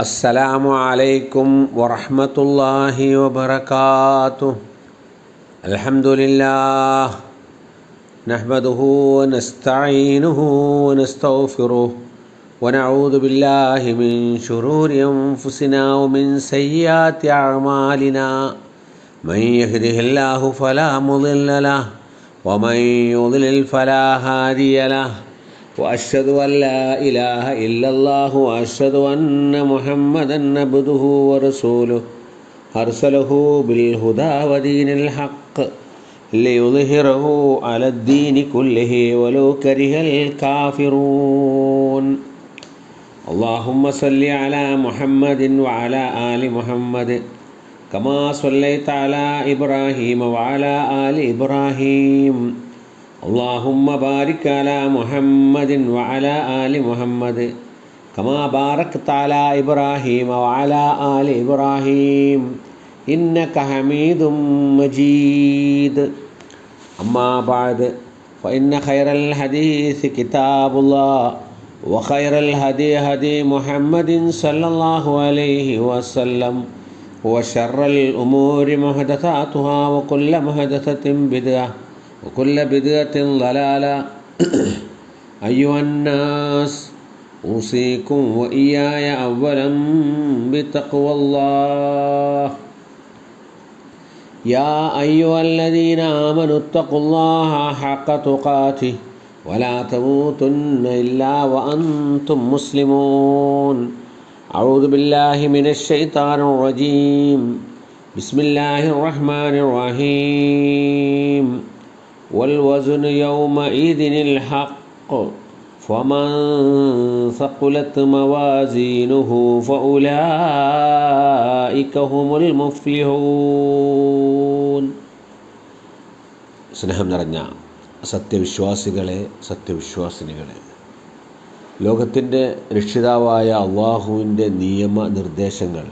السلام عليكم ورحمة الله وبركاته الحمد لله نحمده ونستعينه ونستغفره ونعوذ بالله من شرور أنفسنا ومن سيئات أعمالنا من يهده الله فلا مضل له ومن يضلل فلا هادي له وأشهد أن لا إله إلا الله وأشهد أن محمدا عبده ورسوله أرسله بالهدى ودين الحق ليظهره على الدين كله ولو كره الكافرون اللهم صل على محمد وعلى آل محمد كما صليت على إبراهيم وعلى آل إبراهيم اللهم بارك على محمد وعلى آل محمد كما باركت على إبراهيم وعلى آل إبراهيم إنك حميد مجيد أما بعد فإن خير الحديث كتاب الله وخير الهدي هدي محمد صلى الله عليه وسلم وشر الأمور محدثاتها وكل محدثة بدعة وكل بدعة ضلالة. أيها الناس أوصيكم وإياي أولا بتقوى الله. يا أيها الذين آمنوا اتقوا الله حق تقاته ولا تموتن إلا وأنتم مسلمون. أعوذ بالله من الشيطان الرجيم. بسم الله الرحمن الرحيم. والوزن يومئذ الحق فمن ثقلت موازينه فأولئك هم المفلحون സ്നേഹം നിറഞ്ഞ സത്യവിശ്വാസികളെ സത്യവിശ്വാസിനികളെ ലോകത്തിൻ്റെ രക്ഷിതാവായ അള്ളാഹുവിൻ്റെ നിയമ നിർദ്ദേശങ്ങൾ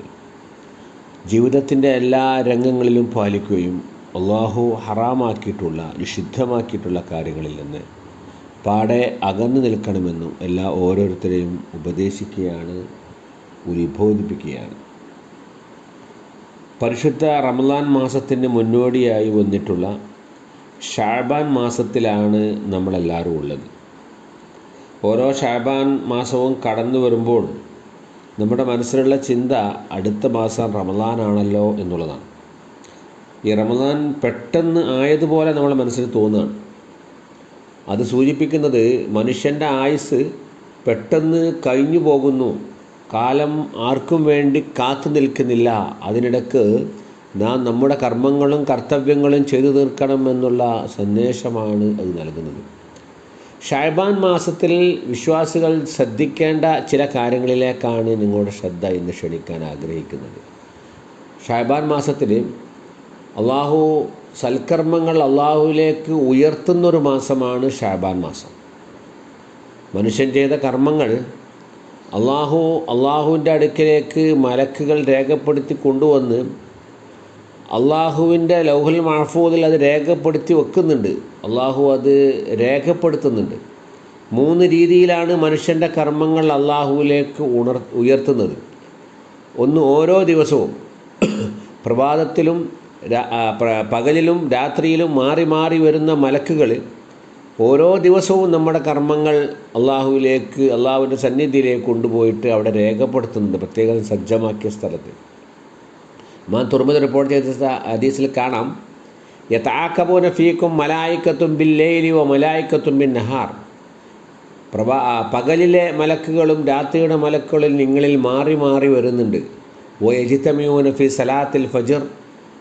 ജീവിതത്തിൻ്റെ എല്ലാ രംഗങ്ങളിലും പാലിക്കുകയും അള്ളാഹു ഹറാമാക്കിയിട്ടുള്ള നിഷിദ്ധമാക്കിയിട്ടുള്ള കാര്യങ്ങളിൽ നിന്ന് പാടെ അകന്നു നിൽക്കണമെന്നും എല്ലാ ഓരോരുത്തരെയും ഉപദേശിക്കുകയാണ് ഉത്ബോധിപ്പിക്കുകയാണ്. പരിശുദ്ധ റമലാൻ മാസത്തിന് മുന്നോടിയായി വന്നിട്ടുള്ള ഷാബാൻ മാസത്തിലാണ് നമ്മളെല്ലാവരും ഉള്ളത്. ഓരോ ഷാബാൻ മാസവും കടന്നു വരുമ്പോൾ നമ്മുടെ മനസ്സിലുള്ള ചിന്ത അടുത്ത മാസം റമലാനാണല്ലോ എന്നുള്ളതാണ്. ഈ റമദാൻ പെട്ടെന്ന് ആയതുപോലെ നമ്മുടെ മനസ്സിൽ തോന്നുകയാണ് അത് സൂചിപ്പിക്കുന്നത് മനുഷ്യന്റെ ആയുസ് പെട്ടെന്ന് കഴിഞ്ഞു പോകുന്നു. കാലം ആർക്കും വേണ്ടി കാത്തു നിൽക്കുന്നില്ല. അതിനിടക്ക് നാം നമ്മുടെ കർമ്മങ്ങളും കർത്തവ്യങ്ങളും ചെയ്തു തീർക്കണം എന്നുള്ള സന്ദേശമാണ് അത് നൽകുന്നത്. ഷാബാൻ മാസത്തിൽ വിശ്വാസികൾ ശ്രദ്ധിക്കേണ്ട ചില കാര്യങ്ങളിലേക്കാണ് നിങ്ങളുടെ ശ്രദ്ധ ഇന്ന് ക്ഷണിക്കാൻ ആഗ്രഹിക്കുന്നത്. ഷാബാൻ മാസത്തിൽ അള്ളാഹു സൽക്കർമ്മങ്ങൾ അള്ളാഹുവിലേക്ക് ഉയർത്തുന്നൊരു മാസമാണ് ഷാബാൻ മാസം. മനുഷ്യൻ ചെയ്ത കർമ്മങ്ങൾ അള്ളാഹു അള്ളാഹുവിന്റെ അടുക്കിലേക്ക് മലക്കുകൾ രേഖപ്പെടുത്തി കൊണ്ടുവന്ന് അള്ളാഹുവിന്റെ ലൗഹൽ മഹഫൂദിൽ അത് രേഖപ്പെടുത്തി വെക്കുന്നുണ്ട്. അള്ളാഹു അത് രേഖപ്പെടുത്തുന്നുണ്ട്. മൂന്ന് രീതിയിലാണ് മനുഷ്യന്റെ കർമ്മങ്ങൾ അള്ളാഹുവിലേക്ക് ഉണർ ഉയർത്തുന്നത്. ഒന്ന് ഓരോ ദിവസവും പ്രഭാതത്തിലും പകലിലും രാത്രിയിലും മാറി മാറി വരുന്ന മലക്കുകൾ ഓരോ ദിവസവും നമ്മുടെ കർമ്മങ്ങൾ അള്ളാഹുവിലേക്ക് അള്ളാഹുവിന്റെ സന്നിധിയിലേക്ക് കൊണ്ടുപോയിട്ട് അവിടെ രേഖപ്പെടുത്തുന്നുണ്ട് പ്രത്യേകം സജ്ജമാക്കിയ സ്ഥലത്ത്. മാൻ തുറമുദ് റിപ്പോർട്ട് ചെയ്ത ഹദീസിൽ കാണാം യഥാക്കബൂന ഫീക്കും മലായിക്കത്തും ബില്ലേലി വ മലായിക്കത്തും ബിൻ നഹാർ. പ്രഭാ പകലിലെ മലക്കുകളും രാത്രിയുടെ മലക്കുകളിൽ നിങ്ങളിൽ മാറി മാറി വരുന്നുണ്ട്. ഓ യജിത്തമിയൂന ഫി സലാത്തിൽ ഫജർ.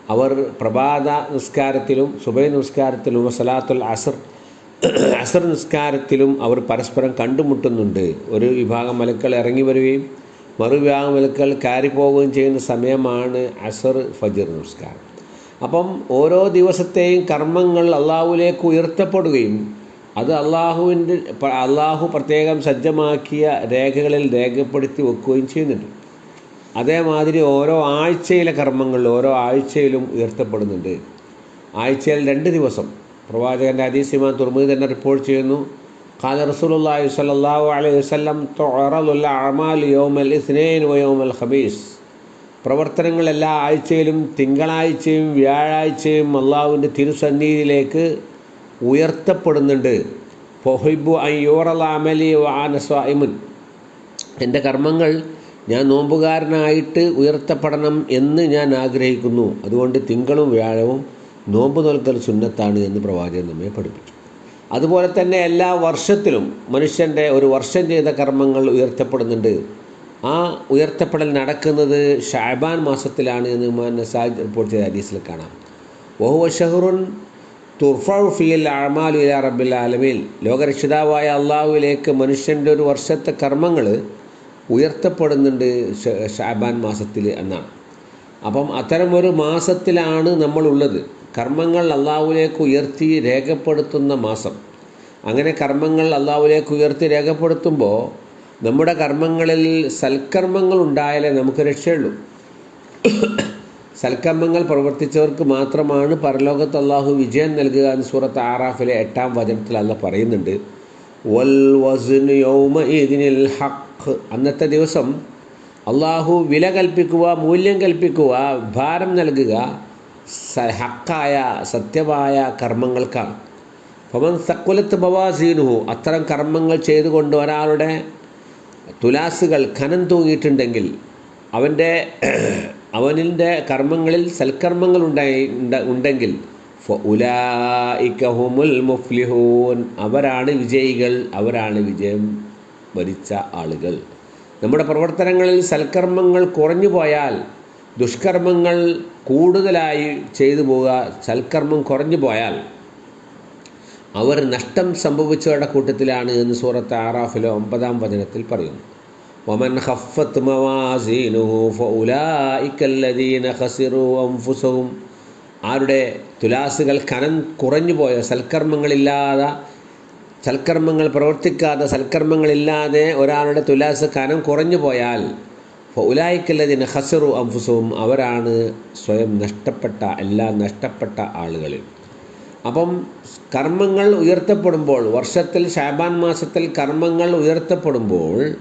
അവർ പ്രഭാത നിസ്കാരത്തിലും സുബൈ നിസ്കാരത്തിലും സലാത്തുൽ അസർ അസർ നിസ്കാരത്തിലും അവർ പരസ്പരം കണ്ടുമുട്ടുന്നുണ്ട്. ഒരു വിഭാഗം മലക്കൾ ഇറങ്ങി വരികയും മറുവിഭാഗം മലക്കൾ കയറിപ്പോവുകയും ചെയ്യുന്ന സമയമാണ് അസർ ഫജർ നിസ്കാരം. അപ്പം ഓരോ ദിവസത്തെയും കർമ്മങ്ങൾ അള്ളാഹുവിലേക്ക് ഉയർത്തപ്പെടുകയും അത് അള്ളാഹുവിന്റെ അള്ളാഹു പ്രത്യേകം സജ്ജമാക്കിയ രേഖകളിൽ രേഖപ്പെടുത്തി വെക്കുകയും ചെയ്യുന്നുണ്ട്. അതേമാതിരി ഓരോ ആഴ്ചയിലെ കർമ്മങ്ങൾ ഓരോ ആഴ്ചയിലും ഉയർത്തപ്പെടുന്നുണ്ട്. ആഴ്ചയിൽ രണ്ട് ദിവസം. പ്രവാചകന്റെ അതീസിമാൻ തുറമുഖി തന്നെ റിപ്പോർട്ട് ചെയ്യുന്നു. ഖാല റസൂലുള്ളാഹി സ്വല്ലല്ലാഹു അലൈഹി വസല്ലം തുഅറദുൽ അഅമാൽ യൗമൽ ഇസ്നൈൻ വ യൗമൽ ഖബീസ്. പ്രവർത്തനങ്ങൾ എല്ലാ ആഴ്ചയിലും തിങ്കളാഴ്ചയും വ്യാഴാഴ്ചയും അള്ളാഹുവിന്റെ തിരുസന്നിധിയിലേക്ക് ഉയർത്തപ്പെടുന്നുണ്ട്. ഫൊഹൈബു അയ്യോറൽ അമലി വാനസ്വായിമുൻ എന്റെ കർമ്മങ്ങൾ ഞാൻ നോമ്പുകാരനായിട്ട് ഉയർത്തപ്പെടണം എന്ന് ഞാൻ ആഗ്രഹിക്കുന്നു. അതുകൊണ്ട് തിങ്കളും വ്യാഴവും നോമ്പ് നോൽക്കൽ സുന്നത്താണ് എന്ന് പ്രവാചകൻ നമ്മെ പഠിപ്പിച്ചു. അതുപോലെ തന്നെ എല്ലാ വർഷത്തിലും മനുഷ്യന്റെ ഒരു വർഷം ചെയ്ത കർമ്മങ്ങൾ ഉയർത്തപ്പെടുന്നുണ്ട്. ആ ഉയർത്തപ്പെടൽ നടക്കുന്നത് ഷാബാൻ മാസത്തിലാണ് എന്ന് നസാജ് റിപ്പോർട്ട് ചെയ്ത ഹദീസിൽ കാണാം. ഓഹോ ഷഹറുൻ തുർഫിയിൽ ഫിയൽ അമാലു ഇല റബ്ബിൽ ആലമീൻ. ലോകരക്ഷിതാവായ അള്ളാഹുവിലേക്ക് മനുഷ്യന്റെ ഒരു വർഷത്തെ കർമ്മങ്ങൾ ഉയർത്തപ്പെടുന്നുണ്ട് ഷാബാൻ മാസത്തിൽ എന്നാണ്. അപ്പം അത്തരം ഒരു മാസത്തിലാണ് നമ്മളുള്ളത്. കർമ്മങ്ങൾ അള്ളാഹുലേക്ക് ഉയർത്തി രേഖപ്പെടുത്തുന്ന മാസം. അങ്ങനെ കർമ്മങ്ങൾ അള്ളാഹുലേക്ക് ഉയർത്തി രേഖപ്പെടുത്തുമ്പോൾ നമ്മുടെ കർമ്മങ്ങളിൽ സൽക്കർമ്മങ്ങൾ ഉണ്ടായാലേ നമുക്ക് രക്ഷയുള്ളൂ. സൽക്കർമ്മങ്ങൾ പ്രവർത്തിച്ചവർക്ക് മാത്രമാണ് പരലോകത്ത് അള്ളാഹു വിജയം നൽകുക എന്ന് സൂറത്ത് ആറാഫിലെ എട്ടാം വചനത്തിൽ അല്ല പറയുന്നുണ്ട്. വൽ വസ്നു യൗമഇദിനിൽ ഹഖ് അന്നത്തെ ദിവസം അള്ളാഹു വില കൽപ്പിക്കുക മൂല്യം കൽപ്പിക്കുക ഭാരം നൽകുക ഹക്കായ സത്യമായ കർമ്മങ്ങൾക്കാണ്. പവൻ സക്കുലത്ത് ബവാസീനുഹു അത്തരം കർമ്മങ്ങൾ ചെയ്തുകൊണ്ട് ഒരാളുടെ തുലാസുകൾ ഖനം തൂങ്ങിയിട്ടുണ്ടെങ്കിൽ അവന്റെ അവനിന്റെ കർമ്മങ്ങളിൽ സൽക്കർമ്മങ്ങൾ ഉണ്ടായി ഉണ്ടെങ്കിൽ ഉലായിക്കഹുമുൽ മുഫ്ലിഹൂൻ. അവരാണ് വിജയികൾ അവരാണ് വിജയം. വരിച്ച ആളുകൾ നമ്മുടെ പ്രവർത്തനങ്ങളിൽ സൽക്കർമ്മങ്ങൾ കുറഞ്ഞു പോയാൽ ദുഷ്കർമ്മങ്ങൾ കൂടുതലായി ചെയ്തു പോവുക സൽക്കർമ്മം കുറഞ്ഞു പോയാൽ അവർ നഷ്ടം സംഭവിച്ചവരുടെ കൂട്ടത്തിലാണ് എന്ന് സൂറത്ത് ആറാഫിലെ ഒമ്പതാം വചനത്തിൽ പറയുന്നു ومن خفت موازينه فأولئك الذين خسروا أنفسهم ആരുടെ തുലാസുകൾ കനം കുറഞ്ഞു പോയ സൽക്കർമ്മങ്ങളില്ലാതെ സൽക്കർമ്മങ്ങൾ പ്രവർത്തിക്കാതെ സൽക്കർമ്മങ്ങളില്ലാതെ ഒരാളുടെ തുലാസ് കനം കുറഞ്ഞു പോയാൽ ഉലായിക്കല്ലതിന് ഹസറു അംഫുസവും അവരാണ് സ്വയം നഷ്ടപ്പെട്ട എല്ലാം നഷ്ടപ്പെട്ട ആളുകളിൽ. അപ്പം കർമ്മങ്ങൾ ഉയർത്തപ്പെടുമ്പോൾ വർഷത്തിൽ ഷാബാൻ മാസത്തിൽ കർമ്മങ്ങൾ ഉയർത്തപ്പെടുമ്പോൾ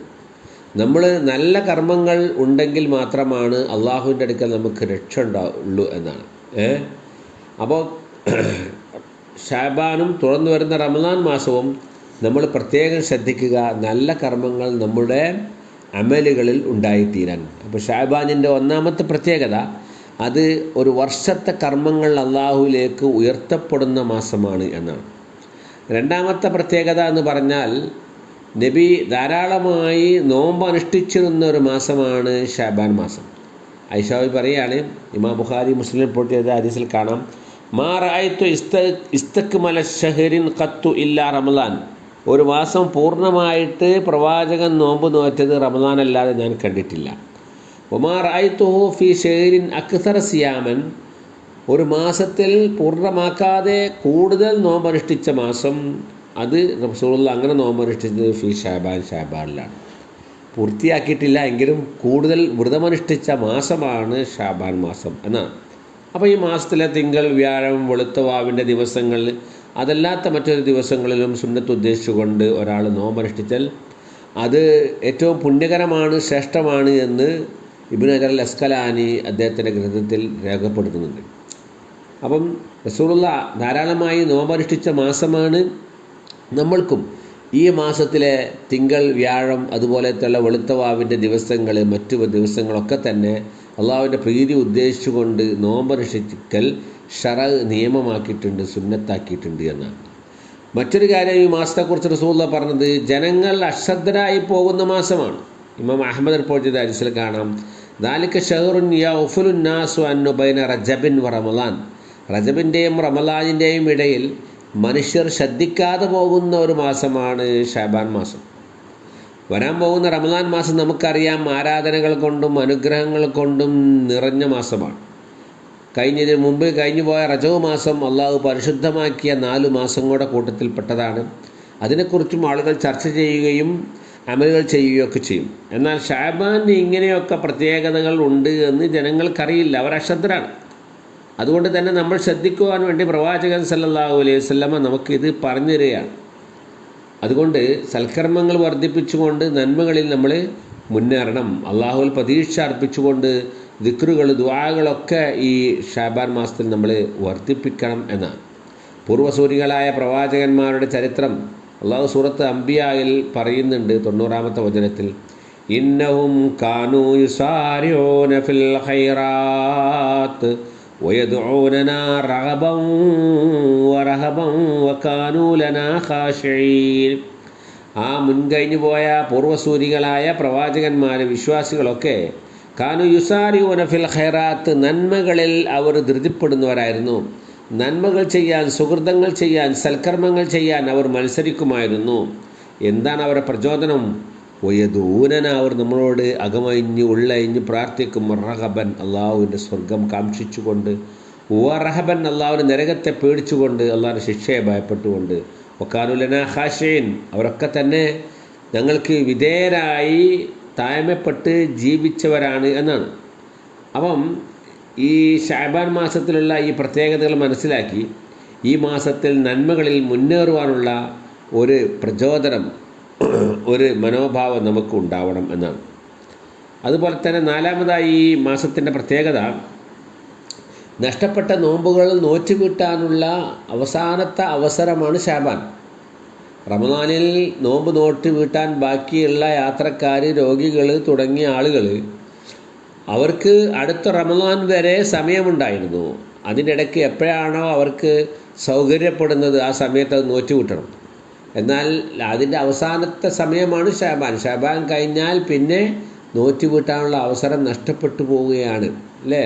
നമ്മൾ നല്ല കർമ്മങ്ങൾ ഉണ്ടെങ്കിൽ മാത്രമാണ് അള്ളാഹുവിന്റെ അടുക്കൽ നമുക്ക് രക്ഷ ഉണ്ടാവുള്ളൂ എന്നാണ്. ഏ? അപ്പോൾ ഷാബാനും തുറന്നു വരുന്ന റമദാൻ മാസവും നമ്മൾ പ്രത്യേകം ശ്രദ്ധിക്കുക നല്ല കർമ്മങ്ങൾ നമ്മുടെ അമലുകളിൽ ഉണ്ടായിത്തീരാൻ. അപ്പോൾ ഷാബാനിന്റെ ഒന്നാമത്തെ പ്രത്യേകത അത് ഒരു വർഷത്തെ കർമ്മങ്ങൾ അള്ളാഹുവിലേക്ക് ഉയർത്തപ്പെടുന്ന മാസമാണ് എന്നാണ്. രണ്ടാമത്തെ പ്രത്യേകത എന്ന് പറഞ്ഞാൽ നബി ധാരാളമായി നോമ്പ് അനുഷ്ഠിച്ചിരുന്ന ഒരു മാസമാണ് ഷാബാൻ മാസം. ഐഷാബി പറയുകയാണ് ഇമാ ബുഖാരി മുസ്ലിം റിപ്പോർട്ട് ചെയ്ത ഹദീസിൽ കാണാം മാ ഇസ്ത ഇസ്ത ഇസ്തക്മല ഷഹരിൻ ഖത്തു ഇല്ല റമദാൻ. ഒരു മാസം പൂർണമായിട്ട് പ്രവാചകൻ നോമ്പ് നോറ്റത് റമദാൻ അല്ലാതെ ഞാൻ കണ്ടിട്ടില്ല. ഒമാ റായത്തുഹു ഫി ഷെഹരിൻ അക്സർ സിയാമൻ. ഒരു മാസത്തിൽ പൂർണമാക്കാതെ കൂടുതൽ നോമ്പനുഷ്ഠിച്ച മാസം അത് റസൂള്ള അങ്ങനെ നോമ്പനുഷ്ഠിച്ചത് ഫി ഷാബാൻ ഷാബാനിലാണ് പൂർത്തിയാക്കിയിട്ടില്ല എങ്കിലും കൂടുതൽ വ്രതമനുഷ്ഠിച്ച മാസമാണ് ഷാബാൻ മാസം എന്നാണ്. അപ്പോൾ ഈ മാസത്തിലെ തിങ്കൾ വ്യാഴം വെളുത്ത വാവിന്റെ ദിവസങ്ങളിൽ അതല്ലാത്ത മറ്റൊരു ദിവസങ്ങളിലും സുന്നത്ത് ഉദ്ദേശിച്ചുകൊണ്ട് ഒരാൾ നോമ്പനുഷ്ഠിച്ചാൽ അത് ഏറ്റവും പുണ്യകരമാണ് ശ്രേഷ്ഠമാണ് എന്ന് ഇബിൻ ഹജർ അൽ അസ്കലാനി അദ്ദേഹത്തിന്റെ ഗ്രന്ഥത്തിൽ രേഖപ്പെടുത്തുന്നുണ്ട്. അപ്പം റസൂലുള്ള ധാരാളമായി നോമ്പനുഷ്ഠിച്ച മാസമാണ് നമ്മൾക്കും. ഈ മാസത്തിലെ തിങ്കൾ വ്യാഴം അതുപോലത്തെയുള്ള വെളുത്തവാവിന്റെ ദിവസങ്ങൾ മറ്റു ദിവസങ്ങളൊക്കെ തന്നെ അള്ളാഹുവിന്റെ പ്രീതി ഉദ്ദേശിച്ചുകൊണ്ട് നോമ്പനുഷ്ഠിക്കൽ ഷറ നിയമമാക്കിയിട്ടുണ്ട് സുന്നത്താക്കിയിട്ടുണ്ട് എന്നാണ്. മറ്റൊരു കാര്യം ഈ മാസത്തെക്കുറിച്ച് റസൂള്ള പറഞ്ഞത് ജനങ്ങൾ അശ്രദ്ധരായി പോകുന്ന മാസമാണ്. ഇമാം അഹമ്മദ് റിപ്പോർട്ട് ചെയ്ത അരിസിൽ കാണാം. ദാലിക്ക് ഷഹറുൻ ഉഫുലുൻ നാസു അന്നുബൈന റജബിൻ റമലാൻ. റജബിന്റെയും റമലാനിന്റെയും ഇടയിൽ മനുഷ്യർ ശ്രദ്ധിക്കാതെ പോകുന്ന ഒരു മാസമാണ് ഷാബാൻ മാസം. വരാൻ പോകുന്ന റമദാൻ മാസം നമുക്കറിയാം ആരാധനകൾ കൊണ്ടും അനുഗ്രഹങ്ങൾ കൊണ്ടും നിറഞ്ഞ മാസമാണ്. കഴിഞ്ഞതിന് മുമ്പ് കഴിഞ്ഞു പോയ റജവ് മാസം അള്ളാഹു പരിശുദ്ധമാക്കിയ നാല് മാസങ്ങളുടെ കൂട്ടത്തിൽപ്പെട്ടതാണ്. അതിനെക്കുറിച്ചും ആളുകൾ ചർച്ച ചെയ്യുകയും അമലുകൾ ചെയ്യുകയൊക്കെ ചെയ്യും. എന്നാൽ ഷാബാന് ഇങ്ങനെയൊക്കെ പ്രത്യേകതകൾ ഉണ്ട് എന്ന് ജനങ്ങൾക്കറിയില്ല. അവർ അശ്രദ്ധരാണ് അതുകൊണ്ട് തന്നെ നമ്മൾ ശ്രദ്ധിക്കുവാൻ വേണ്ടി പ്രവാചകൻ സല്ലല്ലാഹു അലൈഹി വസല്ലമ നമുക്കിത് പറഞ്ഞു തരികയാണ് അതുകൊണ്ട് സൽക്കർമ്മങ്ങൾ വർദ്ധിപ്പിച്ചുകൊണ്ട് നന്മകളിൽ നമ്മൾ മുന്നേറണം. അള്ളാഹുവിൽ പ്രതീക്ഷ അർപ്പിച്ചുകൊണ്ട് ദിക്റുകൾ ദ്വാകളൊക്കെ ഈ ഷാബാൻ മാസത്തിൽ നമ്മൾ വർദ്ധിപ്പിക്കണം എന്നാണ്. പൂർവസൂരികളായ പ്രവാചകന്മാരുടെ ചരിത്രം അള്ളാഹു സൂറത്ത് അംബിയായിൽ പറയുന്നുണ്ട് തൊണ്ണൂറാമത്തെ വചനത്തിൽ. ഇന്നവും കാനൂ യുസാരിഊന ഫിൽ ഖൈറാത്ത് ويدعوننا رغبا ورهبا وكانوا لنا خاشعين ആ മുൻകഴിഞ്ഞു പോയ പൂർവ്വസൂരികളായ പ്രവാചകന്മാർ വിശ്വാസികളൊക്കെ കാനു യുസാരി ഫിൽ ഖൈറാത്ത് നന്മകളിൽ അവർ ധൃതിപ്പെടുന്നവരായിരുന്നു നന്മകൾ ചെയ്യാൻ സുഹൃതങ്ങൾ ചെയ്യാൻ സൽക്കർമ്മങ്ങൾ ചെയ്യാൻ അവർ മത്സരിക്കുമായിരുന്നു എന്താണ് അവരുടെ പ്രചോദനം ഒയദൂനന അവർ നമ്മളോട് അകമഴിഞ്ഞ് ഉള്ളഴിഞ്ഞ് പ്രാർത്ഥിക്കും റഹബൻ അള്ളാഹുവിന്റെ സ്വർഗം കാക്ഷിച്ചുകൊണ്ട് റഹബൻ അള്ളാഹുവിന്റെ നരകത്തെ പേടിച്ചുകൊണ്ട് അള്ളാഹുവിന്റെ ശിക്ഷയെ ഭയപ്പെട്ടുകൊണ്ട് ഒക്കാനുലന ഹാഷീൻ അവരൊക്കെ തന്നെ ഞങ്ങൾക്ക് വിധേയരായി താഴ്മപ്പെട്ട് ജീവിച്ചവരാണ് എന്നാണ്. അപ്പം ഈ ഷാബാൻ മാസത്തിലുള്ള ഈ പ്രത്യേകതകൾ മനസ്സിലാക്കി ഈ മാസത്തിൽ നന്മകളിൽ മുന്നേറുവാനുള്ള ഒരു പ്രചോദനം ഒരു മനോഭാവം നമുക്ക് ഉണ്ടാവണം എന്നാണ്. അതുപോലെ തന്നെ നാലാമതായി ഈ മാസത്തിന്റെ പ്രത്യേകത നഷ്ടപ്പെട്ട നോമ്പുകൾ നോറ്റുകിട്ടാനുള്ള അവസാനത്തെ അവസരമാണ് ഷാബാൻ റമദാനിൽ നോമ്പ് നോട്ട് വീട്ടാൻ ബാക്കിയുള്ള യാത്രക്കാർ രോഗികൾ തുടങ്ങിയ ആളുകൾ അവർക്ക് അടുത്ത റമദാൻ വരെ സമയമുണ്ടായിരുന്നു. അതിനിടയ്ക്ക് എപ്പോഴാണോ അവർക്ക് സൗകര്യപ്പെടുന്നത് ആ സമയത്ത് അത് നോറ്റ് എന്നാൽ അതിന്റെ അവസാനത്തെ സമയമാണ് ഷാബാൻ ഷാബാൻ കഴിഞ്ഞാൽ പിന്നെ നോറ്റ് വീട്ടാനുള്ള അവസരം നഷ്ടപ്പെട്ടു പോവുകയാണ് അല്ലേ?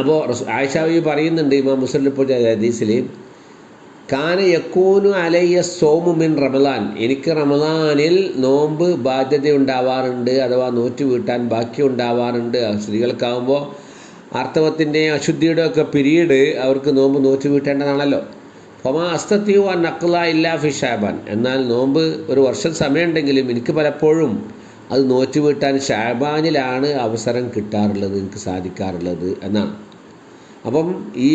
അപ്പോൾ ആയിഷാവി പറയുന്നുണ്ട് ഇമാം മുസ്ലിം ഇപ്പോൾ ഹദീസിൽ കാന യക്കൂനു അലയ്യ സോമു മിൻ റമദാൻ. എനിക്ക് റമദാനിൽ നോമ്പ് ബാധ്യത ഉണ്ടാവാറുണ്ട് അഥവാ നോറ്റ് വീട്ടാൻ ബാക്കി ഉണ്ടാവാറുണ്ട് സ്ത്രീകൾക്കാവുമ്പോൾ ആർത്തവത്തിന്റെയും അശുദ്ധിയുടെയും ഒക്കെ പിരീഡ് അവർക്ക് നോമ്പ് നോറ്റ് വീട്ടേണ്ടതാണല്ലോ ഫമാ അസ്തത്തിയു ആ നക്ല ഇല്ല ഫി ഷാബാൻ. എന്നാൽ നോമ്പ് ഒരു വർഷം സമയമുണ്ടെങ്കിലും എനിക്ക് പലപ്പോഴും അത് നോറ്റ് വീട്ടാൻ ഷാബാനിലാണ് അവസരം കിട്ടാറുള്ളത് എനിക്ക് സാധിക്കാറുള്ളത് എന്നാണ്. അപ്പം ഈ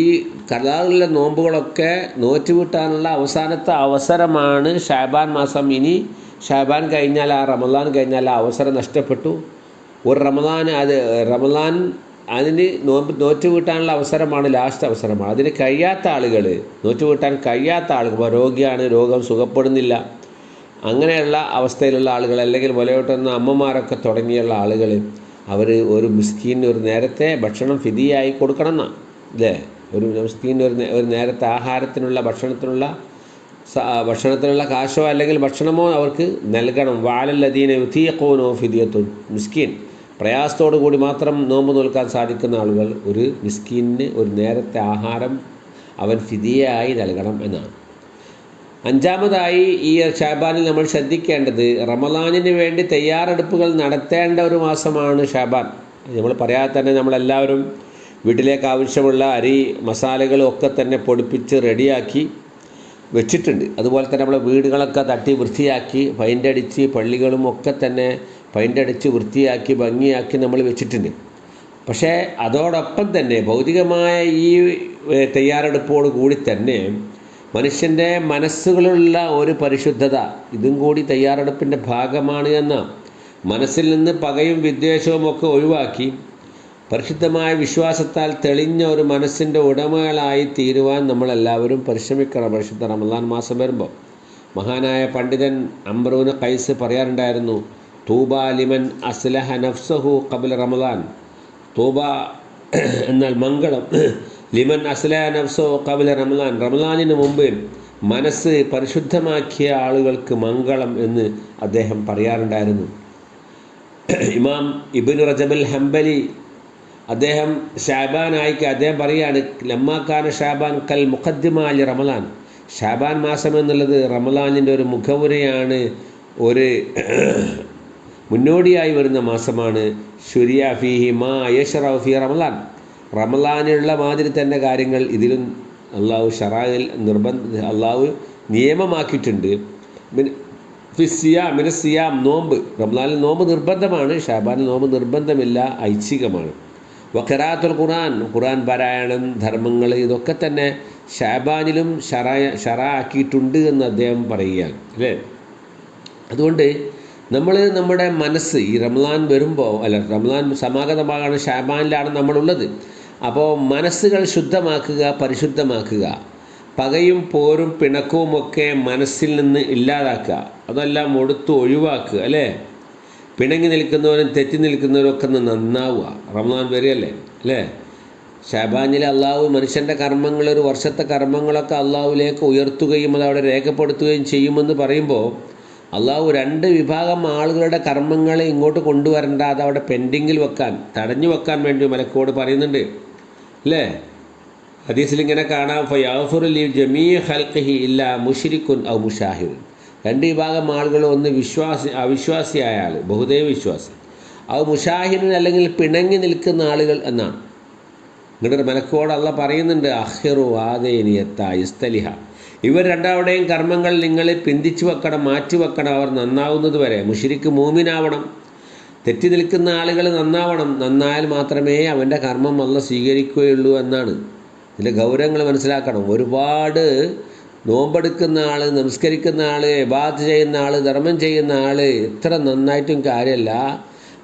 കലാകളിലെ നോമ്പുകളൊക്കെ നോറ്റ് വീട്ടാനുള്ള അവസാനത്തെ അവസരമാണ് ഷാബാൻ മാസം. ഇനി ഷാബാൻ കഴിഞ്ഞാൽ ആ റമദാൻ കഴിഞ്ഞാൽ ആ അവസരം നഷ്ടപ്പെട്ടു. ഒരു റമദാൻ അത് റമദാൻ അതിന് നോമ്പ് നോറ്റ് വീട്ടാനുള്ള അവസരമാണ് ലാസ്റ്റ് അവസരമാണ്. അതിന് കഴിയാത്ത ആളുകൾ നോറ്റ് വീട്ടാൻ കഴിയാത്ത ആളുകൾ രോഗിയാണ് രോഗം സുഖപ്പെടുന്നില്ല. അങ്ങനെയുള്ള അവസ്ഥയിലുള്ള ആളുകൾ അല്ലെങ്കിൽ മുലയോട്ടുന്ന അമ്മമാരൊക്കെ തുടങ്ങിയുള്ള ആളുകൾ അവർ ഒരു മിസ്കീന് ഒരു നേരത്തെ ഭക്ഷണം ഫിതിയായി കൊടുക്കണം എന്നാണ് ഇല്ലേ? ഒരു മിസ്കീന് ഒരു ഒരു നേരത്തെ ആഹാരത്തിനുള്ള ഭക്ഷണത്തിനുള്ള ഭക്ഷണത്തിനുള്ള കാശോ അല്ലെങ്കിൽ ഭക്ഷണമോ അവർക്ക് നൽകണം. വാലല്ലദീന യുത്തീഖോനോ ഫിതിയത്തോ മിസ്കീൻ. പ്രയാസത്തോടു കൂടി മാത്രം നോമ്പ് നോൽക്കാൻ സാധിക്കുന്ന ആളുകൾ ഒരു മിസ്കീനിന് ഒരു നേരത്തെ ആഹാരം അവൻ ഫിതിയായി നൽകണം എന്നാണ്. അഞ്ചാമതായി ഈ ഷാബാനിൽ നമ്മൾ ശ്രദ്ധിക്കേണ്ടത് റമദാനിന് വേണ്ടി തയ്യാറെടുപ്പുകൾ നടത്തേണ്ട ഒരു മാസമാണ് ഷാബാൻ. നമ്മൾ പറയാതെ തന്നെ നമ്മളെല്ലാവരും വീട്ടിലേക്ക് ആവശ്യമുള്ള അരി മസാലകളും ഒക്കെ തന്നെ പൊടിപ്പിച്ച് റെഡിയാക്കി വെച്ചിട്ടുണ്ട്. അതുപോലെ തന്നെ നമ്മൾ വീടുകളൊക്കെ തട്ടി വൃത്തിയാക്കി പൈന്റടിച്ച് പള്ളികളും ഒക്കെ തന്നെ പൈന്റടിച്ച് വൃത്തിയാക്കി ഭംഗിയാക്കി നമ്മൾ വെച്ചിട്ടുണ്ട്. പക്ഷേ അതോടൊപ്പം തന്നെ ഭൗതികമായ ഈ തയ്യാറെടുപ്പോട് കൂടി തന്നെ മനുഷ്യന്റെ മനസ്സുകളിലുള്ള ഒരു പരിശുദ്ധത ഇതും കൂടി തയ്യാറെടുപ്പിന്റെ ഭാഗമാണ് എന്ന മനസ്സിൽ നിന്ന് പകയും വിദ്വേഷവും ഒക്കെ ഒഴിവാക്കി പരിശുദ്ധമായ വിശ്വാസത്താൽ തെളിഞ്ഞ ഒരു മനസ്സിന്റെ ഉടമകളായി തീരുവാൻ നമ്മളെല്ലാവരും പരിശ്രമിക്കണം. പരിശുദ്ധ റമദാൻ മാസം വരുമ്പോൾ മഹാനായ പണ്ഡിതൻ അംബറൂന് കൈസ് പറയാറുണ്ടായിരുന്നു തൂബ ലിമൻ അസ്ലഹ നഫ്സഹു കബിൽ റമദാൻ. തൂബ എന്നാൽ മംഗളം. ലിമൻ അസ്ലഹ നഫ്സഹു കബിൽ റമദാൻ. റമദാനിന് മുമ്പ് മനസ്സ് പരിശുദ്ധമാക്കിയ ആളുകൾക്ക് മംഗളം എന്ന് അദ്ദേഹം പറയാറുണ്ടായിരുന്നു. ഇമാം ഇബിൻ റജബൽ ഹംബലി അദ്ദേഹം ഷാബാൻ ഷാബാനായിക്ക് അദ്ദേഹം പറയാണ് ലമ്മാക്കാന ഷാബാൻ കൽ മുഖദ്ദിമാലി റമദാൻ. ഷാബാൻ മാസം എന്നുള്ളത് റമദാനിന്റെ ഒരു മുഖവുരയാണ് ഒരു മുന്നോടിയായി വരുന്ന മാസമാണ് ഷുരിയ മാ റമദാൻ റമദാനിലുള്ള മാതിരി തന്നെ കാര്യങ്ങൾ ഇതിലും അള്ളാഹു ഷറായിൽ നിർബന്ധ അള്ളാഹു നിയമമാക്കിയിട്ടുണ്ട്. ഫിസിയാം മിനസിയാം നോമ്പ്. റംലാനിൽ നോമ്പ് നിർബന്ധമാണ് ഷാബാനിൽ നോമ്പ് നിർബന്ധമില്ല ഐച്ഛികമാണ്. വഖറാത്തുൽ ഖുർആൻ ഖുർആൻ പാരായണം ധർമ്മങ്ങൾ ഇതൊക്കെ തന്നെ ഷാബാനിലും ഷറ ഷറ ആക്കിയിട്ടുണ്ട് എന്ന് അദ്ദേഹം പറയുകയാണ് അല്ലേ? അതുകൊണ്ട് നമ്മൾ നമ്മുടെ മനസ്സ് ഈ റംലാൻ വരുമ്പോൾ അല്ല റംലാൻ സമാഗതമാകാണ് ഷാബാനിലാണ് നമ്മളുള്ളത്. അപ്പോൾ മനസ്സുകൾ ശുദ്ധമാക്കുക പരിശുദ്ധമാക്കുക. പകയും പോരും പിണക്കവും ഒക്കെ മനസ്സിൽ നിന്ന് ഇല്ലാതാക്കുക. അതെല്ലാം ഒടുത്ത് ഒഴിവാക്കുക അല്ലേ? പിണങ്ങി നിൽക്കുന്നവരും തെറ്റി നിൽക്കുന്നവരും ഒക്കെ ഒന്ന് നന്നാവുക. റംലാൻ വരികയല്ലേ അല്ലേ? ഷാബാനിലെ അള്ളാഹു മനുഷ്യന്റെ കർമ്മങ്ങൾ ഒരു വർഷത്തെ കർമ്മങ്ങളൊക്കെ അള്ളാഹുവിലേക്ക് ഉയർത്തുകയും അത് അവിടെ രേഖപ്പെടുത്തുകയും ചെയ്യുമെന്ന് പറയുമ്പോൾ അള്ളാഹു രണ്ട് വിഭാഗം ആളുകളുടെ കർമ്മങ്ങളെ ഇങ്ങോട്ട് കൊണ്ടുവരണ്ട അത് അവിടെ പെൻഡിങ്ങിൽ വെക്കാൻ തടഞ്ഞു വെക്കാൻ വേണ്ടി മലക്കോട് പറയുന്നുണ്ട്. അല്ലേ ഹദീസിൽ ഇങ്ങനെ കാണാം ഫയാഫുറുലി ജമീ ഹൽഖി ഇല്ല മുഷിരിക്കുൻ ഔ മുഷാഹിറുൻ രണ്ട് വിഭാഗം ആളുകൾ ഒന്ന് വിശ്വാസി അവിശ്വാസിയായ ആൾ ബഹുദൈവ വിശ്വാസി. ആ മുഷാഹിറിൻ അല്ലെങ്കിൽ പിണങ്ങി നിൽക്കുന്ന ആളുകൾ എന്നാണ്. എന്നിട്ട് മലക്കോട് അല്ല പറയുന്നുണ്ട് അഹിറു ആദേനിയത്ത ഇസ്തലിഹ ഇവർ രണ്ടാളുടെയും കർമ്മങ്ങൾ നിങ്ങളെ പിന്തിച്ചു വെക്കണം മാറ്റി വെക്കണം. അവർ നന്നാവുന്നത് വരെ. മുഷിരിക്ക് മൂമിനാവണം. തെറ്റി നിൽക്കുന്ന ആളുകൾ നന്നാവണം. നന്നായാൽ മാത്രമേ അവന്റെ കർമ്മം അല്ല സ്വീകരിക്കുകയുള്ളൂ എന്നാണ്. ഇതിന്റെ ഗൗരവങ്ങൾ മനസ്സിലാക്കണം. ഒരുപാട് നോമ്പെടുക്കുന്ന ആൾ നമസ്കരിക്കുന്ന ആൾ എബാത്ത് ചെയ്യുന്ന ആൾ ധർമ്മം ചെയ്യുന്ന ആൾ എത്ര നന്നായിട്ടും കാര്യമല്ല.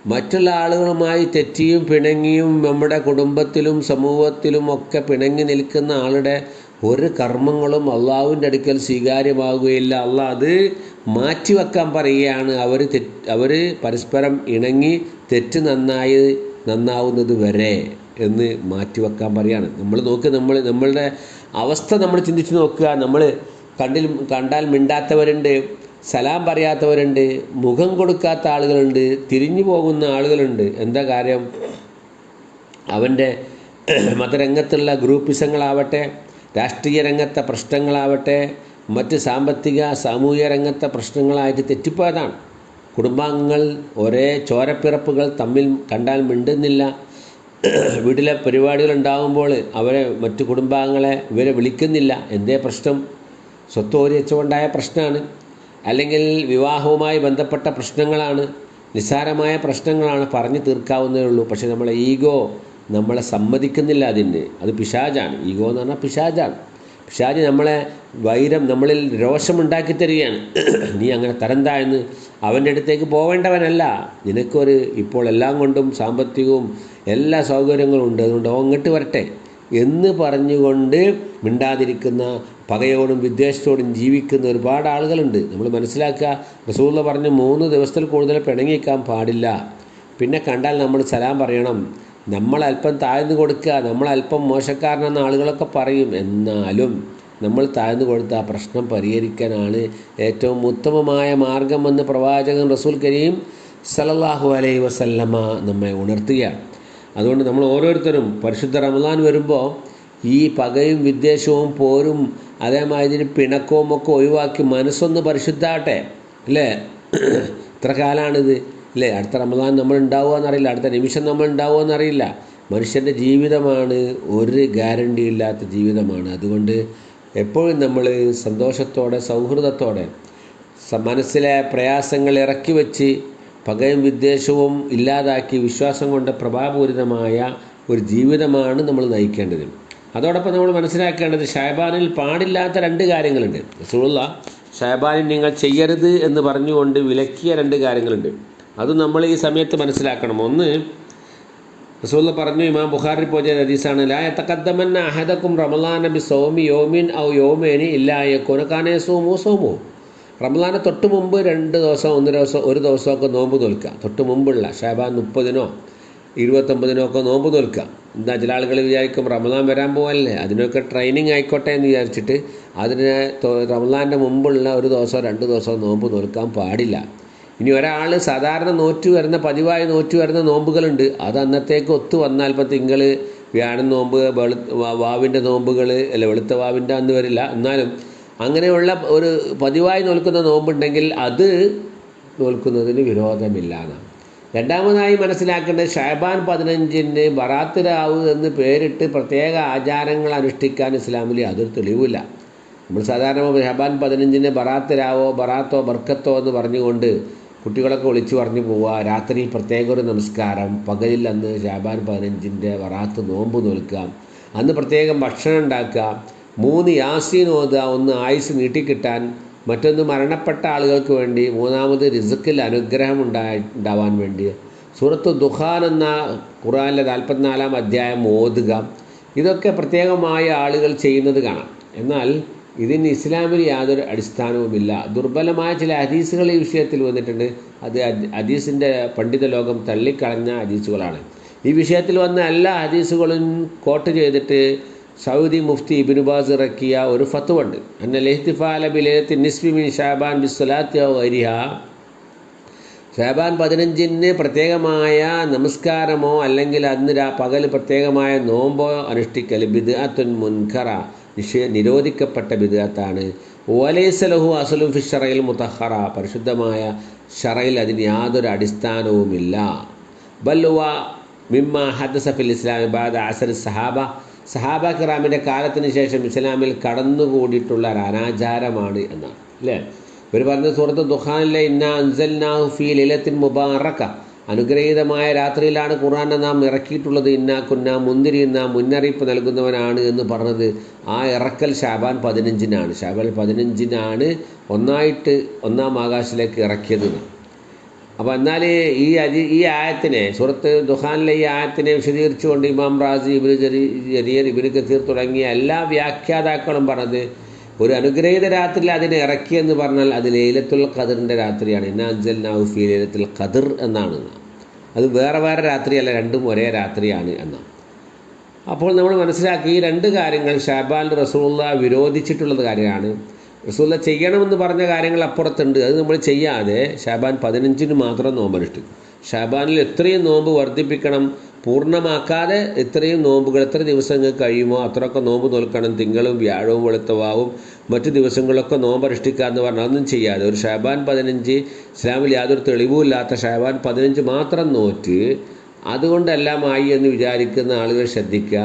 മറ്റുള്ള ആളുകളുമായി തെറ്റിയും പിണങ്ങിയും നമ്മുടെ കുടുംബത്തിലും സമൂഹത്തിലും ഒക്കെ പിണങ്ങി നിൽക്കുന്ന ആളുടെ ഒരു കർമ്മങ്ങളും അള്ളാഹുവിന്റെ അടുക്കൽ സ്വീകാര്യമാകുകയില്ല. അള്ളാഹ് അത് മാറ്റിവെക്കാൻ പറയുകയാണ്. അവർ തെറ്റ് അവർ പരസ്പരം ഇണങ്ങി തെറ്റ് നന്നായി നന്നാവുന്നത് വരെ എന്ന് മാറ്റിവെക്കാൻ പറയാണ് നമ്മൾ നോക്ക് നമ്മൾ നമ്മളുടെ അവസ്ഥ നമ്മൾ ചിന്തിച്ച് നോക്കുക. നമ്മൾ കണ്ടിൽ കണ്ടാൽ മിണ്ടാത്തവരുണ്ട് സലാം പറയാത്തവരുണ്ട് മുഖം കൊടുക്കാത്ത ആളുകളുണ്ട് തിരിഞ്ഞു പോകുന്ന ആളുകളുണ്ട്. എന്താ കാര്യം? അവന്റെ മതരംഗത്തുള്ള ഗ്രൂപ്പിസങ്ങളാവട്ടെ രാഷ്ട്രീയ രംഗത്തെ പ്രശ്നങ്ങളാവട്ടെ മറ്റ് സാമ്പത്തിക സാമൂഹിക രംഗത്തെ പ്രശ്നങ്ങളായിട്ട് തെറ്റിപ്പോയതാണ്. കുടുംബാംഗങ്ങൾ ഒരേ ചോരപ്പിറപ്പുകൾ തമ്മിൽ കണ്ടാൽ മിണ്ടുന്നില്ല. വീട്ടിലെ പരിപാടികൾ ഉണ്ടാകുമ്പോൾ അവരെ മറ്റു കുടുംബാംഗങ്ങളെ ഇവരെ വിളിക്കുന്നില്ല. എന്തേ പ്രശ്നം? സ്വത്ത് ഓരിച്ചുകൊണ്ടായ പ്രശ്നമാണ്. അല്ലെങ്കിൽ വിവാഹവുമായി ബന്ധപ്പെട്ട പ്രശ്നങ്ങളാണ്. നിസ്സാരമായ പ്രശ്നങ്ങളാണ് പറഞ്ഞു തീർക്കാവുന്നതേ ഉള്ളൂ. പക്ഷേ നമ്മളെ ഈഗോ നമ്മളെ സമ്മതിക്കുന്നില്ല അതിന് അത് പിശാജാണ് ഈഗോ എന്ന് പറഞ്ഞാൽ പിശാജാണ് പിശാജ് നമ്മളെ വൈരം നമ്മളിൽ രോഷമുണ്ടാക്കി തരികയാണ്. നീ അങ്ങനെ തരന്താ എന്ന് അവന്റെ അടുത്തേക്ക് പോവേണ്ടവനല്ല. നിനക്കൊരു ഇപ്പോൾ എല്ലാം കൊണ്ടും സാമ്പത്തികവും എല്ലാ സൗകര്യങ്ങളും ഉണ്ട്. അതുകൊണ്ട് ഓ ഇങ്ങോട്ട് വരട്ടെ എന്ന് പറഞ്ഞുകൊണ്ട് മിണ്ടാതിരിക്കുന്ന പകയോടും വിദ്വേഷത്തോടും ജീവിക്കുന്ന ഒരുപാട് ആളുകളുണ്ട്. നമ്മൾ മനസ്സിലാക്കുക റസൂള്ള പറഞ്ഞ് മൂന്ന് ദിവസത്തിൽ കൂടുതൽ പിണങ്ങിക്കാൻ പാടില്ല. പിന്നെ കണ്ടാൽ നമ്മൾ സലാം പറയണം. നമ്മൾ അല്പം താഴ്ന്നു കൊടുക്കുക നമ്മൾ അല്പം മോശക്കാരനെന്ന് ആളുകളൊക്കെ പറയും. എന്നാലും നമ്മൾ താഴ്ന്നു കൊടുത്ത ആ പ്രശ്നം പരിഹരിക്കാനാണ് ഏറ്റവും ഉത്തമമായ മാർഗമെന്ന് പ്രവാചകൻ റസൂൽ കരീം സലല്ലാഹു അലൈ വസല്ലമ നമ്മെ ഉണർത്തുകയാണ്. അതുകൊണ്ട് നമ്മൾ ഓരോരുത്തരും പരിശുദ്ധ റമദാൻ വരുമ്പോൾ ഈ പകയും വിദ്വേഷവും പോരും അതേമാതിരി പിണക്കവും ഒക്കെ ഒഴിവാക്കി മനസ്സൊന്ന് പരിശുദ്ധാട്ടെ അല്ലേ? ഇത്ര കാലമാണിത് അല്ലേ? അടുത്ത റമദാൻ നമ്മൾ ഉണ്ടാവുമോയെന്നറിയില്ല അടുത്ത നിമിഷം നമ്മൾ ഉണ്ടാവുമോയെന്നറിയില്ല മനുഷ്യന്റെ ജീവിതമാണ് ഒരു ഗ്യാരണ്ടി ഇല്ലാത്ത ജീവിതമാണ്. അതുകൊണ്ട് എപ്പോഴും നമ്മൾ സന്തോഷത്തോടെ സൗഹൃദത്തോടെ മനസ്സിലെ പ്രയാസങ്ങൾ ഇറക്കി വെച്ച് പകയും വിദ്വേഷവും ഇല്ലാതാക്കി വിശ്വാസം കൊണ്ട് പ്രഭാപൂരിതമായ ഒരു ജീവിതമാണ് നമ്മൾ നയിക്കേണ്ടത്. അതോടൊപ്പം നമ്മൾ മനസ്സിലാക്കേണ്ടത് ഷാബാനിൽ പാടില്ലാത്ത രണ്ട് കാര്യങ്ങളുണ്ട്. റസൂലുള്ള ഷാബാനിൽ നിങ്ങൾ ചെയ്യരുത് എന്ന് പറഞ്ഞുകൊണ്ട് വിലക്കിയ രണ്ട് കാര്യങ്ങളുണ്ട്. അത് നമ്മൾ ഈ സമയത്ത് മനസ്സിലാക്കണം. ഒന്ന് റസൂല്ല പറഞ്ഞു ഇമാം ബുഖാരി പോയ ഹദീസാണ് ലാ അഹദക്കും റമലാൻ നബി സൗമി യോമിൻ ഔ യോമേനി ഇല്ലായ യകൂന സോമോ സോമോ. റമലാനെ തൊട്ട് മുമ്പ് രണ്ട് ദിവസം ഒന്ന് ദിവസം ഒരു ദിവസമൊക്കെ നോമ്പ് തോൽക്കുക. തൊട്ട് മുമ്പുള്ള ഷാബാൻ മുപ്പതിനോ ഇരുപത്തൊമ്പതിനോ ഒക്കെ നോമ്പ് തോൽക്കുക. എന്താ ചില ആളുകൾ വിചാരിക്കും റമദാൻ വരാൻ പോകല്ലേ അതിനൊക്കെ ട്രെയിനിങ് ആയിക്കോട്ടെ എന്ന് വിചാരിച്ചിട്ട് അതിന് റമലാന്റെ മുമ്പുള്ള ഒരു ദിവസമോ രണ്ട് ദിവസമോ നോമ്പ് തോൽക്കാൻ പാടില്ല. ഇനി ഒരാൾ സാധാരണ നോറ്റ് വരുന്ന പതിവായി നോറ്റ് വരുന്ന നോമ്പുകളുണ്ട്. അത് അന്നത്തേക്ക് ഒത്തു വന്നാൽ ഇപ്പോൾ തിങ്കൾ വ്യാഴം നോമ്പ് വെളു വാവിന്റെ നോമ്പുകൾ അല്ല വെളുത്ത വാവിന്റെ അന്ന് വരില്ല. എന്നാലും അങ്ങനെയുള്ള ഒരു പതിവായി നോൽക്കുന്ന നോമ്പുണ്ടെങ്കിൽ അത് നോൽക്കുന്നതിന് വിരോധമില്ല എന്നാണ് രണ്ടാമതായി മനസ്സിലാക്കേണ്ടത് ഷാബാൻ പതിനഞ്ചിന് ബറാത്തിരാവ് എന്ന് പേരിട്ട് പ്രത്യേക ആചാരങ്ങൾ അനുഷ്ഠിക്കാൻ ഇസ്ലാമിൽ അതൊരു തെളിവില്ല നമ്മൾ സാധാരണ ഷാബാൻ പതിനഞ്ചിന് ബറാത്തിരാവോ ബറാത്തോ ബർക്കത്തോ എന്ന് പറഞ്ഞുകൊണ്ട് കുട്ടികളൊക്കെ വിളിച്ചു പറഞ്ഞു പോവുക. രാത്രി പ്രത്യേക ഒരു നമസ്കാരം. പകലിൽ അന്ന് ഷാബാൻ പതിനഞ്ചിന്റെ വറാത്ത് നോമ്പ് നോൽക്കുക. അന്ന് പ്രത്യേകം ഭക്ഷണം ഉണ്ടാക്കുക. മൂന്ന് യാസീൻ ഓതുക. ഒന്ന് ആയുസ് നീട്ടിക്കിട്ടാൻ മറ്റൊന്ന് മരണപ്പെട്ട ആളുകൾക്ക് വേണ്ടി മൂന്നാമത് റിസുക്കിൽ അനുഗ്രഹം ഉണ്ടായി ഉണ്ടാവാൻ വേണ്ടി. സൂറത്ത് ദുഖാൻ എന്ന ഖുറാനിലെ നാൽപ്പത്തിനാലാം അധ്യായം ഓതുക. ഇതൊക്കെ പ്രത്യേകമായ ആളുകൾ ചെയ്യുന്നത് കാണാം. എന്നാൽ ഇതിന് ഇസ്ലാമിന് യാതൊരു അടിസ്ഥാനവുമില്ല. ദുർബലമായ ചില ഹദീസുകൾ ഈ വിഷയത്തിൽ വന്നിട്ടുണ്ട്. അത് ഹദീസിന്റെ പണ്ഡിത ലോകം തള്ളിക്കളഞ്ഞ ഹദീസുകളാണ്. ഈ വിഷയത്തിൽ വന്ന എല്ലാ ഹദീസുകളും കോട്ട് ചെയ്തിട്ട് സൗദി മുഫ്തി ഇബിനുബാസ് ഇറക്കിയ ഒരു ഫത്തുവുണ്ട് അന്ന ഇഹ്തിഫാല ബിലേത്തി നിസ്ബി മിൻ ഷാബാൻ ബിസ്വലാത്യ വരിഹ ഷാബാൻ പതിനഞ്ചിന് പ്രത്യേകമായ നമസ്കാരമോ അല്ലെങ്കിൽ അന്ന് പകൽ പ്രത്യേകമായ നോമ്പോ അനുഷ്ഠിക്കൽ ബിദ് അത്തുൻ മുൻഖറ. നിഷേ നിരോധിക്കപ്പെട്ട ബിദാത്താണ് ഓലൈസലഹു അസലും ഫിഷറയിൽ മുത്തഹറ പരിശുദ്ധമായ ഷറയിൽ അതിന് യാതൊരു അടിസ്ഥാനവുമില്ല. ബല്ലുവ മിമ്മ ഹദസ ഫിൽ ഇസ്ലാമി ബാദ അസൽ സഹാബ. സഹാബ കിറാമിന്റെ കാലത്തിന് ശേഷം ഇസ്ലാമിൽ കടന്നുകൂടിയിട്ടുള്ള ഒരു അനാചാരമാണ് എന്നാണ്. അല്ലേ? ഇവർ പറഞ്ഞ സുഹൃത്ത് ദുഹാനിലെ ഇന്ന അൻസൽനാഹു ഫീ ലൈലത്തിൻ മുബാറക്ക അനുഗ്രഹീതമായ രാത്രിയിലാണ് ഖുറാനെ നാം ഇറക്കിയിട്ടുള്ളത്. ഇന്നാ കുന്ന മുന്തിരി എന്ന മുന്നറിയിപ്പ് നൽകുന്നവനാണ് എന്ന് പറഞ്ഞത്. ആ ഇറക്കൽ ഷാബാൻ പതിനഞ്ചിനാണ്. ഷാബാൻ പതിനഞ്ചിനാണ് ഒന്നായിട്ട് ഒന്നാം ആകാശത്തിലേക്ക് ഇറക്കിയത്. അപ്പോൾ എന്നാൽ ഈ അരി ഈ ആയത്തിനെ സുഹൃത്ത് ദുഹാനിലെ ഈ ആയത്തിനെ വിശദീകരിച്ചുകൊണ്ട് ഇമാം റാസി ഇബിന് ജരി ജരിയർ ഇബിന് കസീർ തുടങ്ങിയ എല്ലാ വ്യാഖ്യാതാക്കളും പറഞ്ഞത് ഒരു അനുഗ്രഹീത രാത്രിയിൽ അതിനെ ഇറക്കി എന്ന് പറഞ്ഞാൽ അത് ലൈലത്തുൽ ഖദറിന്റെ രാത്രിയാണ്. ഇന്ന അഞ്ചൽ നൗഫി ലൈലത്തുൽ ഖദർ എന്നാണ്. അത് വേറെ വേറെ രാത്രിയല്ല രണ്ടും ഒരേ രാത്രിയാണ് എന്നാണ്. അപ്പോൾ നമ്മൾ മനസ്സിലാക്കി ഈ രണ്ട് കാര്യങ്ങൾ ഷാബാൻ റസൂള്ള വിരോധിച്ചിട്ടുള്ളത് കാര്യമാണ്. റസൂള്ള ചെയ്യണമെന്ന് പറഞ്ഞ കാര്യങ്ങൾ അപ്പുറത്തുണ്ട്. അത് നമ്മൾ ചെയ്യാതെ ഷാബാൻ പതിനഞ്ചിന് മാത്രം നോമ്പനുഷ്ഠിക്കും. ഷാബാനിൽ എത്രയും നോമ്പ് വർദ്ധിപ്പിക്കണം പൂർണമാക്കാതെ എത്രയും നോമ്പുകൾ എത്ര ദിവസങ്ങൾ കഴിയുമോ അത്രയൊക്കെ നോമ്പ് നോൽക്കണം. തിങ്കളും വ്യാഴവും വെളുത്തവാവും മറ്റു ദിവസങ്ങളൊക്കെ നോമ്പ് അനുഷ്ഠിക്കുക എന്ന് പറഞ്ഞാൽ ഒന്നും ചെയ്യാതെ. ഒരു ഷാബാൻ പതിനഞ്ച് ഇസ്ലാമിൽ യാതൊരു തെളിവുമില്ലാത്ത ഷാബാൻ പതിനഞ്ച് മാത്രം നോറ്റ് അതുകൊണ്ടെല്ലാം ആയി എന്ന് വിചാരിക്കുന്ന ആളുകൾ ശ്രദ്ധിക്കുക.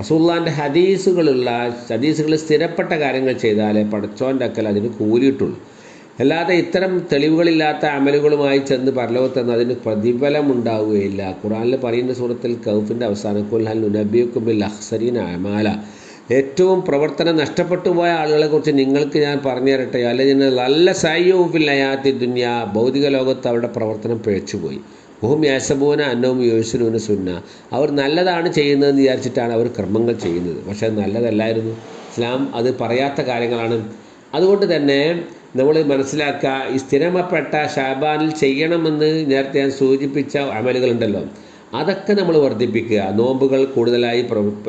റസൂള്ളാന്റെ ഹദീസുകളുള്ള ഹദീസുകളിൽ സ്ഥിരപ്പെട്ട കാര്യങ്ങൾ ചെയ്താലേ പടച്ചോന്റെ അക്കൽ അതിന് കൂലിയിട്ടുള്ളൂ. അല്ലാതെ ഇത്തരം തെളിവുകളില്ലാത്ത അമലുകളുമായി ചെന്ന് പരലോകത്തെന്ന് അതിന് പ്രതിഫലം ഉണ്ടാവുകയില്ല ഖുറാനിൽ പറയുന്ന സൂറത്തിൽ കൗഫിന്റെ അവസാനം കുൽഹൽ നുനബിയുക്കുമ്പിൽ അഹ്സരീൻ അമാല. ഏറ്റവും പ്രവർത്തനം നഷ്ടപ്പെട്ടു പോയ ആളുകളെക്കുറിച്ച് നിങ്ങൾക്ക് ഞാൻ പറഞ്ഞു തരട്ടെ? അല്ലെങ്കിൽ നല്ല സയ്യൂഫിൽ അയാത്തി ദുന്യ ഭൗതിക ലോകത്ത് അവരുടെ പ്രവർത്തനം പിഴച്ചുപോയി. ഓം യാസബൂന അന്നവും യോസുനൂന സുന്ന. അവർ നല്ലതാണ് ചെയ്യുന്നതെന്ന് വിചാരിച്ചിട്ടാണ് അവർ കർമ്മങ്ങൾ ചെയ്യുന്നത്. പക്ഷേ നല്ലതല്ലായിരുന്നു. ഇസ്ലാം അത് പറയാത്ത കാര്യങ്ങളാണ്. അതുകൊണ്ട് തന്നെ നമ്മൾ മനസ്സിലാക്കുക ഈ സ്ഥിരമപ്പെട്ട ഷാബാനിൽ ചെയ്യണമെന്ന് നേരത്തെ ഞാൻ സൂചിപ്പിച്ച അമലുകളുണ്ടല്ലോ. അതൊക്കെ നമ്മൾ വർദ്ധിപ്പിക്കുക. നോമ്പുകൾ കൂടുതലായി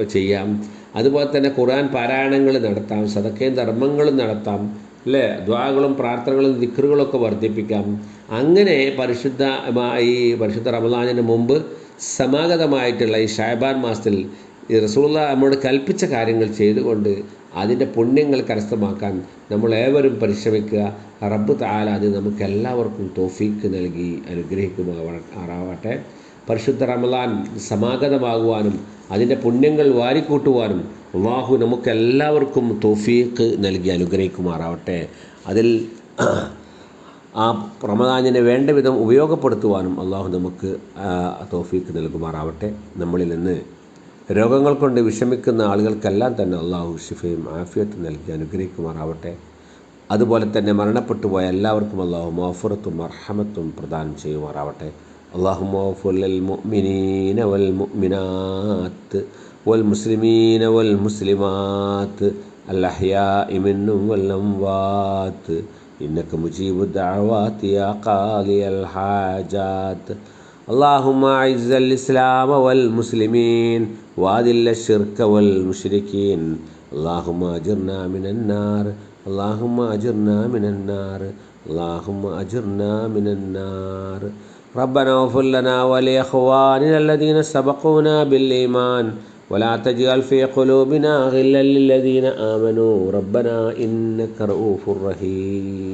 ചെയ്യാം. അതുപോലെ തന്നെ ഖുർആൻ പാരായണങ്ങൾ നടത്താം. സതക്കയും ധർമ്മങ്ങളും നടത്താം. അല്ലേ? ദ്വാകളും പ്രാർത്ഥനകളും ദിക്കറുകളൊക്കെ വർദ്ധിപ്പിക്കാം. അങ്ങനെ പരിശുദ്ധമായി പരിശുദ്ധ റമദാനിന് മുമ്പ് സമാഗതമായിട്ടുള്ള ഈ ഷാബാൻ മാസത്തിൽ ഈ റസൂള്ള നമ്മോട് കൽപ്പിച്ച കാര്യങ്ങൾ ചെയ്തുകൊണ്ട് അതിന്റെ പുണ്യങ്ങൾ കരസ്ഥമാക്കാൻ നമ്മൾ ഏവരും പരിശ്രമിക്കുക. റബ്ബ് താല അത് നമുക്ക് എല്ലാവർക്കും തോഫീക്ക് നൽകി അനുഗ്രഹിക്കുമാറാവട്ടെ. പരിശുദ്ധ റമലാൻ സമാഗതമാകുവാനും അതിന്റെ പുണ്യങ്ങൾ വാരിക്കൂട്ടുവാനും അള്ളാഹു നമുക്കെല്ലാവർക്കും തോഫീക്ക് നൽകി അനുഗ്രഹിക്കുമാറാവട്ടെ. അതിൽ ആ റമദാനിനെ വേണ്ട വിധം ഉപയോഗപ്പെടുത്തുവാനും അള്ളാഹു നമുക്ക് തോഫീക്ക് നൽകുമാറാവട്ടെ. നമ്മളിൽ നിന്ന് രോഗങ്ങൾ കൊണ്ട് വിഷമിക്കുന്ന ആളുകൾക്കെല്ലാം തന്നെ അള്ളാഹു ഷിഫയും ആഫിയത്തും നൽകി അനുഗ്രഹിക്കുമാറാവട്ടെ അതുപോലെ തന്നെ മരണപ്പെട്ടു പോയ എല്ലാവർക്കും അള്ളാഹു മഫറത്തും അർഹമത്തും പ്രദാനം ചെയ്യുമാറാവട്ടെ അള്ളാഹു മഫുൽ മുഅ്മിനീന വൽ മുഅ്മിനാത്ത് വൽ മുസ്ലിമീന വൽ മുസ്ലിമാത്ത് الأحياء منهم والأموات إنك مجيب الدعوات يا قاضي الحاجات اللهم أعز الإسلام والمسلمين وأذل الشرك والمشركين. اللهم أجرنا من النار. اللهم أجرنا من النار. اللهم أجرنا من النار. ربنا اغفر لنا ولإخواننا الذين سبقونا بالإيمان. ولا تجعل في قلوبنا غلا للذين آمنوا. ربنا إنك رؤوف رحيم.